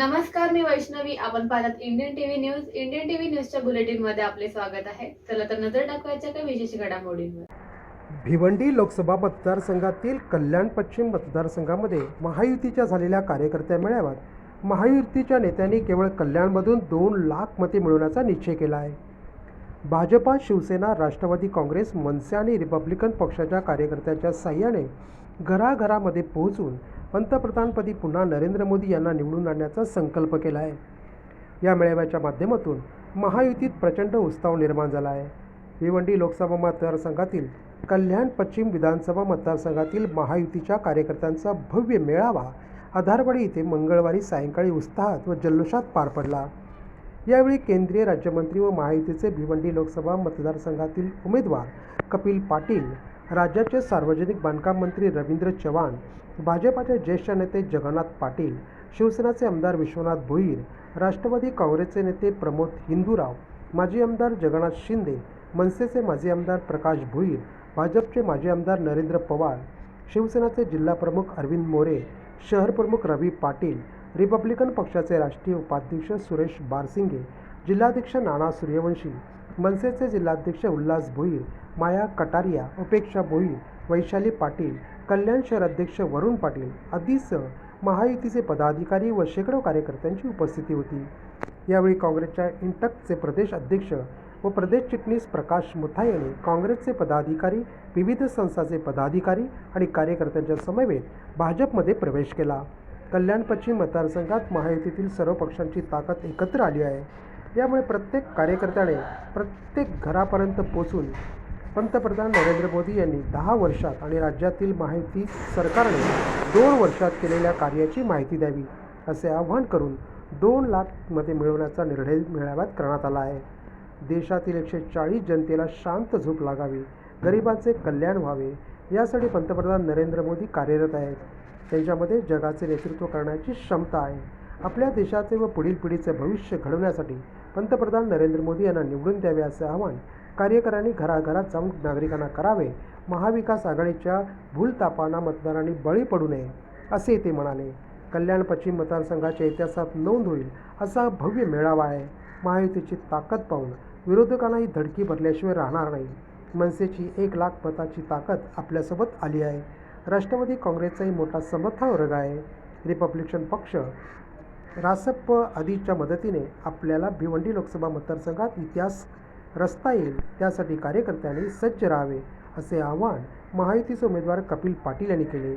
नमस्कार मी वैष्णवी. आपण पाहतात Indian TV news Indian TV न्यूजच्या बुलेटिनमध्ये आपले स्वागत आहे. चला तर नजर टाकवायच्या काही विशेष घडामोडींवर. भिवंडी लोकसभा मतदारसंघातील कल्याण पश्चिम मतदारसंघामध्ये महायुतीच्या झालेल्या कार्यकर्त्या मेळाव्यात महायुतीच्या नेत्यांनी केवळ कल्याणमधून दोन लाख मते मिळवण्याचा निश्चय केला आहे. भाजपा शिवसेना राष्ट्रवादी काँग्रेस मनसे आणि रिपब्लिकन पक्षाच्या कार्यकर्त्यांच्या साह्याने घराघरामध्ये पोहोचून पंतप्रधानपदी पुन्हा नरेंद्र मोदी यांना निवडून आणण्याचा संकल्प केला आहे. या मेळाव्याच्या माध्यमातून महायुतीत प्रचंड उत्साह निर्माण झाला आहे. भिवंडी लोकसभा मतदारसंघातील कल्याण पश्चिम विधानसभा मतदारसंघातील महायुतीच्या कार्यकर्त्यांचा भव्य मेळावा आधारवाडी येथे मंगळवारी सायंकाळी उत्साहात व जल्लोषात पार पडला. यावेळी केंद्रीय राज्यमंत्री व महायुतीचे भिवंडी लोकसभा मतदारसंघातील उमेदवार कपिल पाटील राज्याचे सार्वजनिक बांधकाम मंत्री रवींद्र चव्हाण भाजपाचे ज्येष्ठ नेते जगन्नाथ पाटील शिवसेनाचे आमदार विश्वनाथ भोईर राष्ट्रवादी काँग्रेसचे नेते प्रमोद हिंदूराव माजी आमदार जगन्नाथ शिंदे मनसेचे माजी आमदार प्रकाश भोईर भाजपचे माजी आमदार नरेंद्र पवार शिवसेनाचे जिल्हाप्रमुख अरविंद मोरे शहर प्रमुख रवी पाटील रिपब्लिकन पक्षाचे राष्ट्रीय उपाध्यक्ष सुरेश बारसिंगे जिल्हाध्यक्ष नाना सूर्यवंशी मनसेचे जिल्हाध्यक्ष उल्हास भोईर माया कटारिया उपेक्षा भोईर वैशाली पाटील कल्याण शहर अध्यक्ष वरुण पाटील आदीसह महायुतीचे पदाधिकारी व शेकडो कार्यकर्त्यांची उपस्थिती होती. यावेळी काँग्रेसच्या इंटकचे प्रदेश अध्यक्ष व प्रदेश चिटणीस प्रकाश मुथायने यांनी काँग्रेसचे पदाधिकारी विविध संस्थाचे पदाधिकारी आणि कार्यकर्त्यांच्या समवेत भाजपमध्ये प्रवेश केला. कल्याण पश्चिम मतदारसंघात महायुतीतील सर्व पक्षांची ताकद एकत्र आली आहे. यामुळे प्रत्येक कार्यकर्त्याने प्रत्येक घरापर्यंत पोचून पंतप्रधान नरेंद्र मोदी यांनी दहा वर्षात आणि राज्यातील माहिती सरकारने दोन वर्षात केलेल्या कार्याची माहिती द्यावी असे आवाहन करून दोन लाख मते मिळवण्याचा निर्णय मेळाव्यात करण्यात आला आहे. देशातील एकशे चाळीस जनतेला शांत झोप लागावी गरिबांचे कल्याण व्हावे यासाठी पंतप्रधान नरेंद्र मोदी कार्यरत आहेत. त्यांच्यामध्ये जगाचे नेतृत्व करण्याची क्षमता आहे. आपल्या देशाचे व पुढील पिढीचे भविष्य घडवण्यासाठी पंतप्रधान नरेंद्र मोदी यांना निवडून द्यावे असे आवाहन कार्यकर्त्यांनी घराघरात जाऊन नागरिकांना करावे. महाविकास आघाडीच्या भूलतापांना मतदारांनी बळी पडू नये असे ते म्हणाले. कल्याण पश्चिम मतदारसंघाच्या इतिहासात नोंद होईल असा भव्य मेळावा आहे. महायुतीची ताकद पाहून विरोधकांना ही धडकी भरल्याशिवाय राहणार नाही. मनसेची एक लाख मताची ताकद आपल्यासोबत आली आहे. राष्ट्रवादी काँग्रेसचाही मोठा समर्थ वर्ग आहे. रिपब्लिकन पक्ष रासप आदीच्या मदतीने आपल्याला भिवंडी लोकसभा मतदारसंघात इतिहास रचता येईल. त्यासाठी कार्यकर्त्यांनी सज्ज राहावे असे आवाहन महायुतीचे उमेदवार कपिल पाटील यांनी केले.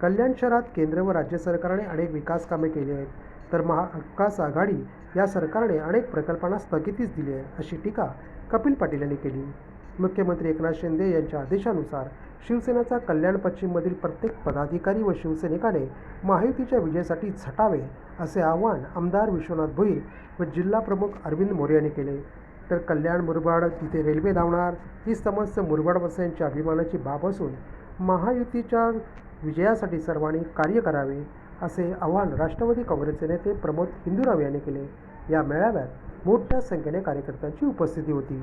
कल्याण शहरात केंद्र व राज्य सरकारने अनेक विकास कामे केली आहेत. तर महाविकास आघाडी या सरकारने अनेक प्रकल्पांना स्थगितीच दिली आहे अशी टीका कपिल पाटील यांनी केली. मुख्यमंत्री एकनाथ शिंदे यांच्या आदेशानुसार शिवसेनेचा कल्याण पश्चिममधील प्रत्येक पदाधिकारी व शिवसैनिकाने महायुतीच्या विजयासाठी झटावे असे आवाहन आमदार विश्वनाथ भोईर व जिल्हाप्रमुख अरविंद मोरे यांनी केले. तर कल्याण मुरबाड तिथे रेल्वे धावणार ही समस्या मुरबाडवासियांच्या अभिमानाची बाब असून महायुतीच्या विजयासाठी सर्वांनी कार्य करावे असे आवाहन राष्ट्रवादी काँग्रेसचे नेते प्रमोद हिंदूराव यांनी केले. या मेळाव्यात मोठ्या संख्येने कार्यकर्त्यांची उपस्थिती होती.